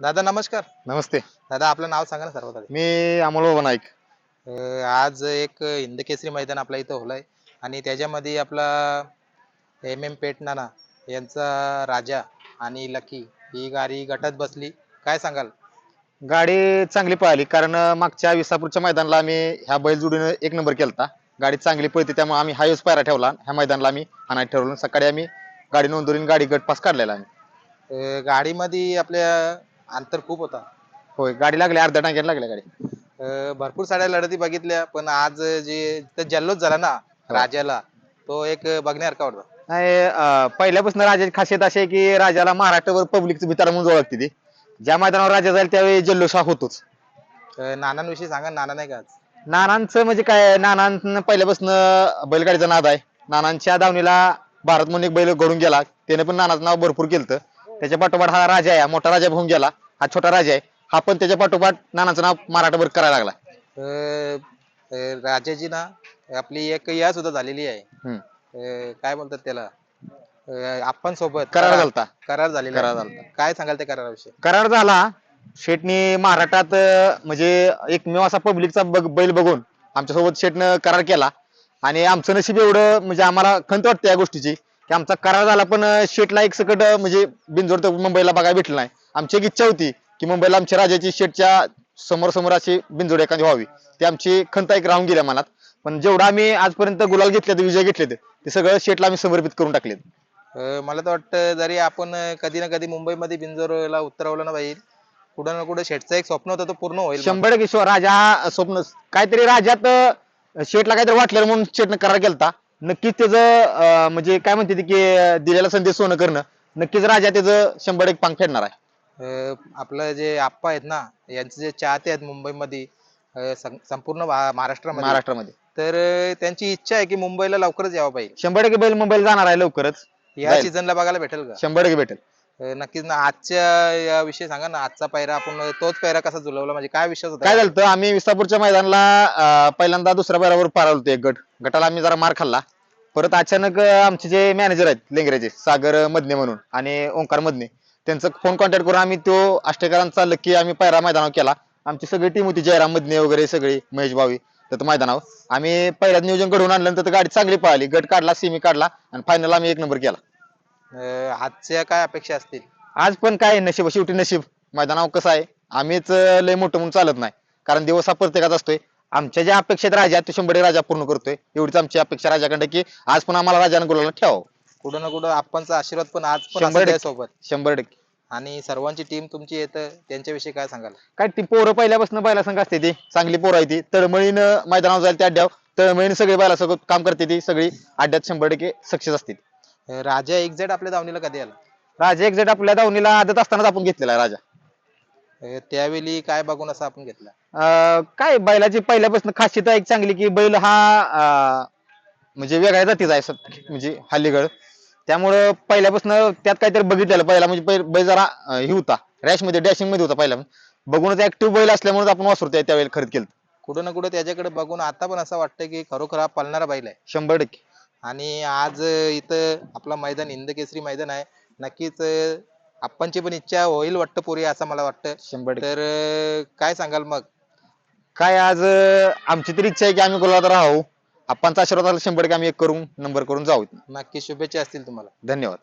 दादा नमस्कार. नमस्ते. दादा आपलं नाव सांगा ना सर्वात आधी मी अमोल बाबा नाईक. अं, आज एक हिंद केसरी मैदान आपल्या इथं होलंय आणि त्याच्यामध्ये आपला एम एम पेटनाना यांचा राजा आणि लकी ही गाडी गटात बसली. काय सांगाल? गाडी चांगली पळाली कारण अं, मागच्या विसापूरच्या मैदानाला आम्ही ह्या बैल जोडीनं एक नंबर केलता. गाडी चांगली पळते त्यामुळे आम्ही हायच पायरा ठेवला. ह्या मैदानाला आम्ही हाणायला ठरवलं. सकाळी आम्ही गाडी नोंदवली गाडी गट पास काढलेला आम्ही. अं, गाडीमध्ये आपल्या अंतर खूप होता. होय गाडी लागली अर्ध्या टाक्यात लागल्या गाडी. अं, भरपूर साऱ्या लढती बघितल्या पण आज जे जल्लोष झाला ना राजाला तो एक बघण्यासारखा होता नाही अं, पहिल्यापासून राजाची खासियत अशी आहे की राजाला महाराष्ट्रभर पब्लिकचं भितार म्हणून ओळखते ती. ज्या मैदानावर राजा जाईल त्यावेळी जल्लोष हा होतोच. अं, नानांविषयी सांगा नाना नाही का आज? नानांचं म्हणजे काय नानांचं पहिल्यापासून बैलगाडीचा नाद आहे. नानांच्या दावणीला भारत म्हणून एक बैल घडून गेला. त्याने पण नानाचं नाव भरपूर केलं त्याच्या पाठोपाठ हा राजा आहे हा मोठा राजा होऊन गेला हा छोटा राजा आहे. हा पण त्याच्या पाठोपाठ नानाचं नाव मराठाभर करायला लागला. अं, अं, राजाची ना आपली एक या सुद्धा झालेली आहे. हम्म. अं, काय बोलतात त्याला? आपण सोबत करार झालता. करार झालेला करार आहे. काय सांगाल त्या कराराविषयी? करार झाला. शेटनी महाराष्ट्रात अं, म्हणजे एकमेव असा पब्लिकचा बैल बघून आमच्यासोबत शेटनं करार केला. आणि आमचं नशीब एवढं म्हणजे आम्हाला खंत वाटते या गोष्टीची. की आमचा करार झाला पण शेटला एक सकट म्हणजे बिनजोड तर मुंबईला बघायला भेटलं नाही. आमची एक इच्छा होती की मुंबईला आमच्या राजाची शेटच्या समोर समोर अशी बिनजोड एखादी व्हावी. ती आमची खंत एक राहून गेल्या मनात. पण जेवढं आम्ही आजपर्यंत गुलाल घेतले विजय घेतले ते सगळं शेटला आम्ही समर्पित करून टाकले मला तर वाटतं जरी आपण कधी ना कधी मुंबईमध्ये बिंजोरला उतरवलं ना पाहिजे कुठं ना कुठं शेटचं एक स्वप्न होतं तो पूर्ण होईल. शंभर शिवाय राजा स्वप्न काहीतरी राजात शेटला काहीतरी वाटलं म्हणून शेटनं करार केलता. नक्कीच त्याचं म्हणजे काय म्हणते ते की दिलेला संदेश सोनं करणं नक्कीच राजा त्याचं शंभर एक पांग फेडणार आहे. अं, आपलं जे आप्पा आहेत ना यांचे जे चाहते आहेत मुंबईमध्ये अं, सं- संपूर्ण भा- महाराष्ट्रामध्ये महाराष्ट्रामध्ये. तर अं, त्यांची इच्छा आहे की मुंबईला लवकरच यावं पाहिजे. शंभर टक्के बैल मुंबईला जाणार आहे लवकरच. या जाईल. सीझनला बघायला भेटेल का? शंभर टक्के भेटेल. अं, नक्कीच ना आजच्या या विषयी सांगा ना आजचा पायरा आपण तोच पायरा कसा जुळवला म्हणजे काय विश्वास होता? काय झालं होतं, आम्ही विसापूरच्या मैदानाला अं, पहिल्यांदा दुसऱ्या बैलावर पार होतो एक गट. गटाला आम्ही जरा मार खाल्ला. परत अचानक आमचे जे मॅनेजर आहेत लेंगरेचे सागर मधने म्हणून आणि ओंकार मधने त्यांचा फोन कॉन्टॅक्ट करून आम्ही तो अष्टेकरांचा लकी आम्ही पायरा मैदानावर केला. आमची सगळी टीम होती जयराम मधने वगैरे सगळी महेश भावी तर मैदानावर. आम्ही पहिल्याच नियोजन घडवून आणलं तर गाडी चांगली पळाली. गट काढला सेमी काढला आणि फायनल आम्ही एक नंबर केला. अं, आजच्या काय अपेक्षा असतील? आज पण काय नशीब शेवटी नशीब. मैदानावर कसं आहे? आम्हीच लय मोठं म्हणून चालत नाही. कारण दिवस हा प्रत्येकाचा असतोय. आमच्या ज्या अपेक्षा आहेत राजा ते शंभर राजा पूर्ण करतोय. एवढीच आमची अपेक्षा राजाकडे की आज पण आम्हाला राजाने गुलाला ठेवावं. कुठं ना कुठं आपणचा आशीर्वाद पण आज पण शंभर असेल टक्के. सोबत. शंभर टक्के. आणि सर्वांची टीम तुमची येतं त्यांच्याविषयी काय सांगाल? काय ती पोरं पहिल्यापासून बैला संघ असते ती. चांगली पोरं आहे ती. तळमळीनं मैदानावर जाईल त्या अड्ड्यावर तळमळीनं सगळी बैला सगळं काम करते ती. सगळी अड्ड्यात शंभर टक्के सक्सेस असते अं, राजा एक्झॅक्ट आपल्या दावणीला कधी आला? राजा एक्झॅक्ट आपल्या दावणीला आदत असतानाच आपण घेतलेला आहे राजा. अं, त्यावेळी काय बघून असं आपण घेतला? अं, काय बैलाची पहिल्यापासून खासियत एक चांगली की बैल हा अं, म्हणजे वेगळ्या जातीचा आहे सत- म्हणजे हल्लीगड. त्यामुळं पहिल्यापासून त्यात काहीतरी बघितलेलं पहिला म्हणजे बैल बैल जरा अं, हे होता. रॅशमध्ये डॅशिंगमध्ये होता पहिला. बघूनच ऍक्टिव्ह बैल असल्यामुळे आपण वासरू त्या त्यावेळेला खरेदी केलं कुठं ना कुठं त्याच्याकडे बघून आता पण असं वाटतं की खरोखर हा पळणारा बैल आहे. शंभर टक्के. आणि आज अं, इथं आपला मैदान हिंद केसरी मैदान आहे. नक्कीच अं, आपणची पण इच्छा होईल वाटतं पुरी असं मला वाटतं. शंभर टक्के. तर अं, काय सांगाल मग? काय आज अं, आमची तरी इच्छा आहे की आम्ही गुलाबात राहू. आपणचा आशीर्वाद आला शंभर टक्के आम्ही एक करून नंबर करून जाऊ. नक्की शुभेच्छा असतील तुम्हाला. धन्यवाद.